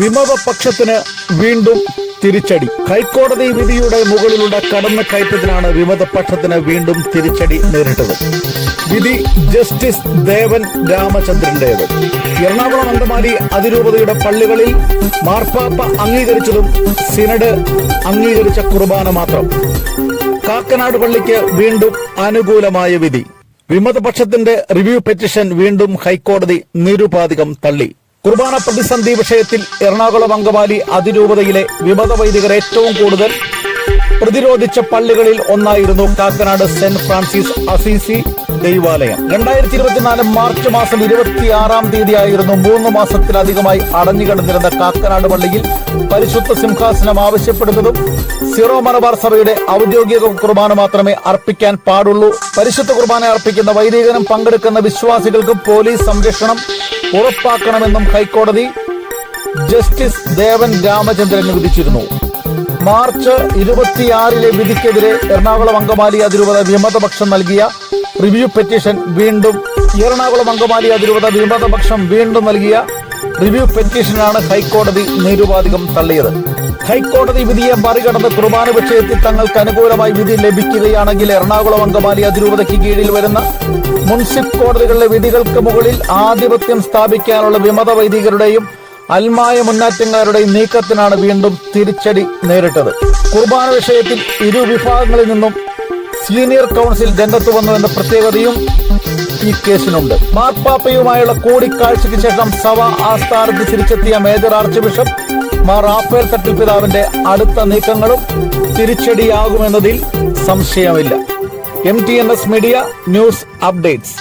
വിമത പക്ഷത്തിന് വീണ്ടും തിരിച്ചടി. ഹൈക്കോടതി വിധിയുടെ മുകളിലുള്ള കടന്ന കയറ്റത്തിലാണ് വിമത പക്ഷത്തിന് വീണ്ടും തിരിച്ചടി നേരിട്ടത്. വിധി ജസ്റ്റിസ് ദേവൻ രാമചന്ദ്രന്റേത്. എറണാകുളം അങ്കമാലി അതിരൂപതയുടെ പള്ളികളിൽ മാർപ്പാപ്പ അംഗീകരിച്ചതും സിനഡ് അംഗീകരിച്ച കുർബാന മാത്രം. കാക്കനാട് പള്ളിക്ക് വീണ്ടും അനുകൂലമായ വിധി. വിമതപക്ഷത്തിന്റെ റിവ്യൂ പെറ്റീഷൻ വീണ്ടും ഹൈക്കോടതി നിരുപാധികം തള്ളി. കുർബാന പ്രതിസന്ധി വിഷയത്തിൽ എറണാകുളം അങ്കമാലി അതിരൂപതയിലെ വിമത വൈദികർ ഏറ്റവും കൂടുതൽ പ്രതിരോധിച്ച പള്ളികളിൽ ഒന്നായിരുന്നു കാക്കനാട് സെന്റ് ഫ്രാൻസിസ് അസീസി ദൈവാലയം. രണ്ടായിരത്തി ഇരുപത്തിനാല് മാർച്ച് മാസം ഇരുപത്തിയാറാം തീയതിയായിരുന്നു മൂന്ന് മാസത്തിലധികമായി അടഞ്ഞുകിടന്നിരുന്ന കാക്കനാട് പള്ളിയിൽ പരിശുദ്ധ സിംഹാസനം ആവശ്യപ്പെടുന്നതും സിറോ മലബാർ സഭയുടെ ഔദ്യോഗിക കുർബാന മാത്രമേ അർപ്പിക്കാൻ പാടുള്ളൂ. പരിശുദ്ധ കുർബാന അർപ്പിക്കുന്ന വൈദികനും പങ്കെടുക്കുന്ന വിശ്വാസികൾക്കും പോലീസ് സംരക്ഷണം ഉറപ്പാക്കണമെന്നും ഹൈക്കോടതി ജസ്റ്റിസ് ദേവൻ രാമചന്ദ്രൻ വിധിച്ചിരുന്നു. മാർച്ച് ഇരുപത്തിയാറിലെ വിധിക്കെതിരെ എറണാകുളം അങ്കമാലി അതിരൂപത വിമതപക്ഷം നൽകിയ റിവ്യൂ പെറ്റീഷൻ വീണ്ടും എറണാകുളം അങ്കമാലി അതിരൂപത വിമതപക്ഷം വീണ്ടും നൽകിയ റിവ്യൂ പെറ്റീഷനാണ് ഹൈക്കോടതി നിരുപാധികം തള്ളിയത്. ഹൈക്കോടതി വിധിയെ മറികടന്ന് കുർബാന വിഷയത്തിൽ തങ്ങൾക്ക് അനുകൂലമായി വിധി ലഭിക്കുകയാണെങ്കിൽ എറണാകുളം അങ്കമാലി അതിരൂപതയ്ക്ക് കീഴിൽ വരുന്ന മുൻസിഫ് കോടതികളിലെ വിധികൾക്ക് മുകളിൽ ആധിപത്യം സ്ഥാപിക്കാനുള്ള വിമത വൈദികരുടെയും അൽമായ മുന്നേറ്റങ്ങളുടെയും നീക്കത്തിനാണ് വീണ്ടും തിരിച്ചടി നേരിട്ടത്. കുർബാന വിഷയത്തിൽ ഇരു വിഭാഗങ്ങളിൽ നിന്നും സീനിയർ കൗൺസിൽ രംഗത്ത് വന്നു എന്ന പ്രത്യേകതയും ഈ കേസിനുണ്ട്. മാർപ്പാപ്പയുമായുള്ള കൂടിക്കാഴ്ചയ്ക്ക് ശേഷം സഭ ആസ്ഥാനത്ത് തിരിച്ചെത്തിയ major archbishop Mar Rafale Thattil പിതാവിന്റെ അടുത്ത നീക്കങ്ങളും തിരിച്ചടിയാകുമെന്നതിൽ സംശയമില്ല. M T N S media news updates.